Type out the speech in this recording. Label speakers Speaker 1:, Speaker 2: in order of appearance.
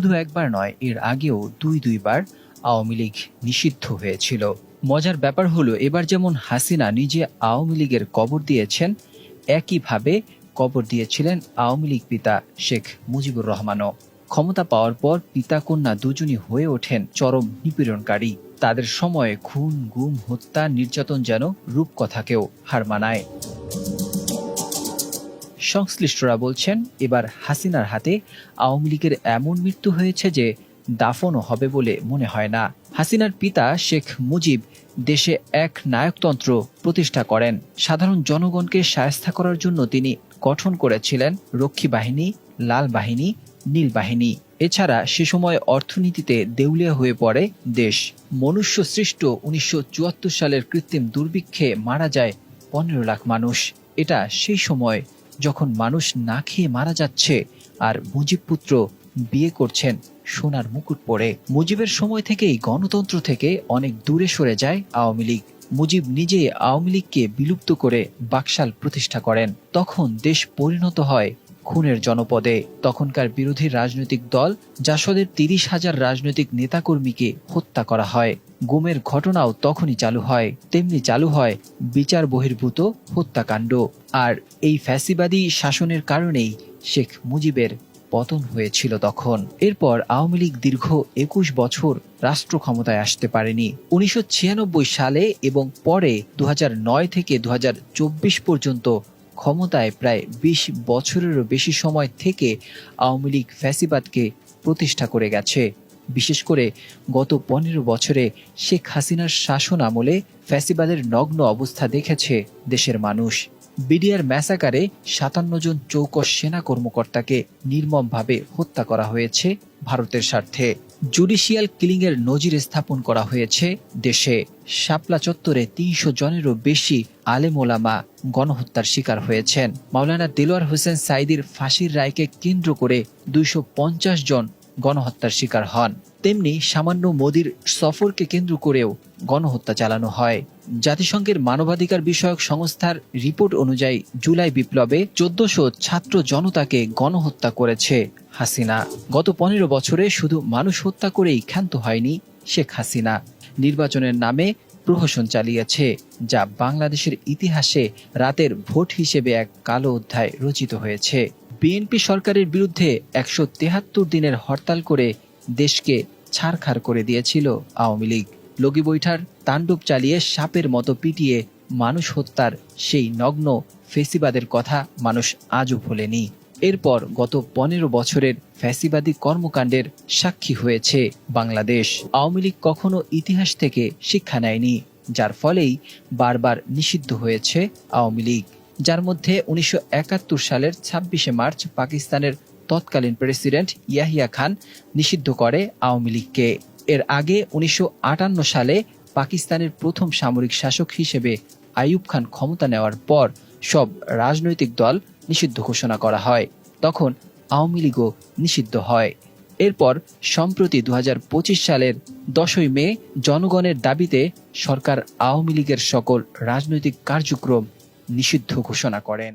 Speaker 1: শুধু একবার নয়, এর আগেও দুই দুইবার আওয়ামী লীগ নিষিদ্ধ হয়েছিল। মজার ব্যাপার হলো, এবার যেমন হাসিনা নিজে আওয়ামী লীগের কবর দিয়েছেন, একইভাবে কবর দিয়েছিলেন আওয়ামী লীগ পিতা শেখ মুজিবুর রহমানও। ক্ষমতা পাওয়ার পর পিতা কন্যা দুজনই হয়ে ওঠেন চরম নিপীড়নকারী। তাদের সময়ে খুন, গুম, হত্যা, নির্যাতন যেন রূপকথাকেও হার মানায়। সংশ্লিষ্টরা বলছেন, এবার হাসিনার হাতে আওয়ামী লীগের এমন মৃত্যু হয়েছে যে দাফনও হবে বলে মনে হয় না। হাসিনার পিতা শেখ মুজিব দেশে এক নায়কতন্ত্র প্রতিষ্ঠা করেন। সাধারণ জনগণকে সায়স্তা করার জন্য তিনি গঠন করেছিলেন রক্ষী বাহিনী, লাল বাহিনী, নীল বাহিনী। এছাড়া সে সময় অর্থনীতিতে দেউলিয়া হয়ে পড়ে দেশ। মনুষ্য সৃষ্ট উনিশশো সালের কৃত্রিম দুর্ভিক্ষে মারা যায় পনেরো লাখ মানুষ। এটা সেই সময় যখন মানুষ না খেয়ে মারা যাচ্ছে আর মুজিব পুত্র বিয়ে করছেন সোনার মুকুট পরে। মুজিবের সময় থেকেই গণতন্ত্র থেকে অনেক দূরে সরে যায় আওয়ামী লীগ। মুজিব নিজে আওয়ামী লীগকে বিলুপ্ত করে বাকশাল প্রতিষ্ঠা করেন। তখন দেশ পরিণত হয় খুনের জনপদে। তখনকার বিরোধী রাজনৈতিক দল জাসদের তিরিশ হাজার রাজনৈতিক নেতাকর্মীকে হত্যা করা হয়। গুমের ঘটনাও তখনই চালু হয়, তেমনি চালু হয় বিচার বহির্ভূত হত্যাকাণ্ড। আর এই ফ্যাসিবাদী শাসনের কারণেই শেখ মুজিবের পতন হয়েছিল তখন। এরপর আওয়ামী লীগ দীর্ঘ একুশ বছর রাষ্ট্র ক্ষমতায় আসতে পারেনি। উনিশশো ছিয়ানব্বই সালে এবং পরে দু হাজার নয় থেকে দু হাজার চব্বিশ পর্যন্ত ক্ষমতায় প্রায় বিশ বছরেরও বেশি সময় থেকে আওয়ামী লীগ ফ্যাসিবাদকে প্রতিষ্ঠা করে গেছে। বিশেষ করে গত পনেরো বছরে শেখ হাসিনার শাসন আমলে ফ্যাসিবাদের নগ্ন অবস্থা দেখেছে দেশের মানুষ। বিডিআর ম্যাসাকারে সাতান্ন জন চৌকস সেনা কর্মকর্তাকে নির্মমভাবে হত্যা করা হয়েছে ভারতের স্বার্থে। জুডিশিয়াল কিলিংয়ের নজির স্থাপন করা হয়েছে দেশে। শাপলা চত্বরে তিনশো জনেরও বেশি আলেম ওলামা গণহত্যার শিকার হয়েছেন। মাওলানা দেলোয়ার হোসেন সাইদির ফাঁসির রায়কে কেন্দ্র করে দুইশো পঞ্চাশ জন গণহত্যার শিকার হন। তেমনি সামান্য মোদির সফরকে কেন্দ্র করেও গণহত্যা চালানো হয়। জাতিসংঘের মানবাধিকার বিষয়ক সংস্থার রিপোর্ট অনুযায়ী জুলাই বিপ্লবে চোদ্দশো ছাত্র জনতাকে গণহত্যা করেছে হাসিনা। গত পনেরো বছরে শুধু মানুষ হত্যা করেই ক্ষান্ত হয়নি শেখ হাসিনা। নির্বাচনের নামে প্রহসন চালিয়েছে, যা বাংলাদেশের ইতিহাসে রাতের ভোট হিসেবে এক কালো অধ্যায় রচিত হয়েছে। বিএনপি সরকারের বিরুদ্ধে একশো তেহাত্তর দিনের হরতাল করে দেশকে ছাড়খাড় করে দিয়েছিল আওয়ামী লীগ। লগি বৈঠার তাণ্ডব চালিয়ে সাপের মতো পিটিয়ে মানুষ হত্যার সেই নগ্ন ফেসিবাদের কথা মানুষ আজও ভোলেনি। এরপর গত পনেরো বছরের ফ্যাসিবাদী কর্মকাণ্ডের সাক্ষী হয়েছে বাংলাদেশ। আওয়ামী লীগ কখনো ইতিহাস থেকে শিক্ষা নেয়নি, যার ফলেই বারবার নিষিদ্ধ হয়েছে আওয়ামী লীগ। যার মধ্যে উনিশশো একাত্তর সালের ছাব্বিশে মার্চ পাকিস্তানের তৎকালীন প্রেসিডেন্ট ইয়াহিয়া খান নিষিদ্ধ করে আওয়ামী লীগকে। এর আগে উনিশশো আটান্ন সালে পাকিস্তানের প্রথম সামরিক শাসক হিসেবে আইয়ুব খান ক্ষমতা নেওয়ার পর সব রাজনৈতিক দল নিষিদ্ধ ঘোষণা করা হয়। তখন আওয়ামী লীগও নিষিদ্ধ হয়। এরপর সম্প্রতি দু হাজার পঁচিশ সালের দশই মে জনগণের দাবিতে সরকার আওয়ামী লীগের সকল রাজনৈতিক কার্যক্রম নিষিদ্ধ ঘোষণা করেন।